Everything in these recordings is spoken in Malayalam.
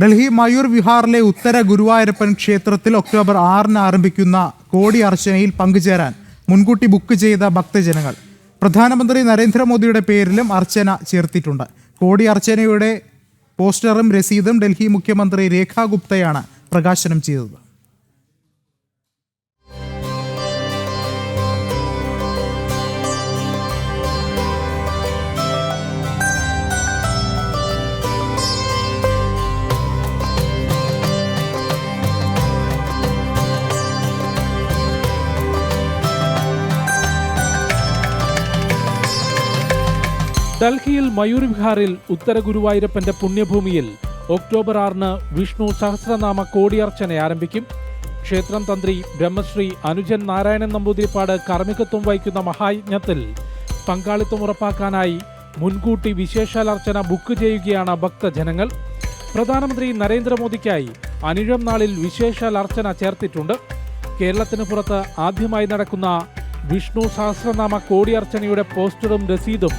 ഡൽഹി മയൂർ വിഹാറിലെ ഉത്തര ഗുരുവായൂരപ്പൻ ക്ഷേത്രത്തിൽ ഒക്ടോബർ ആറിന് ആരംഭിക്കുന്ന കോടി അർച്ചനയിൽ പങ്കുചേരാൻ മുൻകൂട്ടി ബുക്ക് ചെയ്ത ഭക്തജനങ്ങൾ. പ്രധാനമന്ത്രി നരേന്ദ്രമോദിയുടെ പേരിലും അർച്ചന ചേർത്തിട്ടുണ്ട്. കോടി അർച്ചനയുടെ പോസ്റ്ററും രസീതും ഡൽഹി മുഖ്യമന്ത്രി രേഖാ ഗുപ്തയാണ് പ്രകാശനം ചെയ്തത്. ഡൽഹിയിൽ മയൂർവിഹാറിൽ ഉത്തര ഗുരുവായൂരപ്പന്റെ പുണ്യഭൂമിയിൽ ഒക്ടോബർ ആറിന് വിഷ്ണു സഹസ്രനാമ കോടിയർച്ചന ആരംഭിക്കും. ക്ഷേത്രം തന്ത്രി ബ്രഹ്മശ്രീ അനുജൻ നാരായണൻ നമ്പൂതിരിപ്പാട് കാർമ്മികത്വം വഹിക്കുന്ന മഹായജ്ഞത്തിൽ പങ്കാളിത്തം ഉറപ്പാക്കാനായി മുൻകൂട്ടി വിശേഷാലർച്ചന ബുക്ക് ചെയ്യുകയാണ് ഭക്തജനങ്ങൾ. പ്രധാനമന്ത്രി നരേന്ദ്രമോദിക്കായി അനിഴം നാളിൽ വിശേഷാൽ അർച്ചന ചേർത്തിട്ടുണ്ട്. കേരളത്തിന് പുറത്ത് ആദ്യമായി നടക്കുന്ന വിഷ്ണു സഹസ്രനാമ കോടിയർച്ചനയുടെ പോസ്റ്ററും രസീതും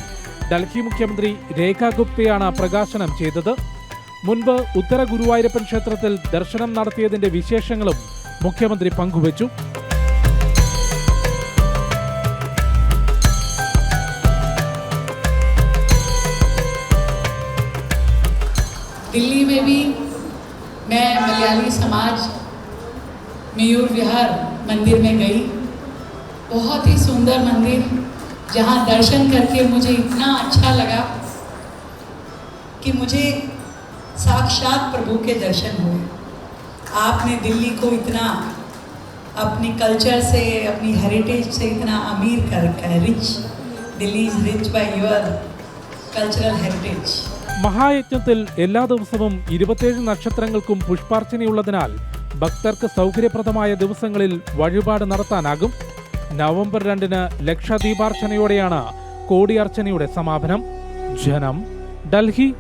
ഡൽഹി മുഖ്യമന്ത്രി രേഖാ ഗുപ്തയാണ് പ്രകാശനം ചെയ്തത് മുൻപ് ഉത്തര ഗുരുവായൂരപ്പൻ ക്ഷേത്രത്തിൽ ദർശനം നടത്തിയതിന്റെ വിശേഷങ്ങളും മുഖ്യമന്ത്രി പങ്കുവച്ചു दिल्ली में भी मैं मलयाली समाज मयूर विहार मंदिर में गई बहुत ही सुंदर मंदिर जहाँ दर्शन करके मुझे इतना अच्छा लगा कि मुझे साक्षात प्रभु के दर्शन हुए आपने दिल्ली को इतना अपनी कल्चर से अपनी हेरिटेज से इतना अमीर कर रखा है rich Delhi is rich by your cultural heritage മഹായജ്ഞത്തിൽ എല്ലാ ദിവസവും ഇരുപത്തിയേഴ് നക്ഷത്രങ്ങൾക്കും പുഷ്പാർച്ചനയുള്ളതിനാൽ ഭക്തർക്ക് സൗകര്യപ്രദമായ ദിവസങ്ങളിൽ വഴിപാട് നടത്താനാകും നവംബർ രണ്ടിന് ലക്ഷദീപാർച്ചനയോടെയാണ് കോടിയർച്ചനയുടെ സമാപനം. ജനം ഡൽഹി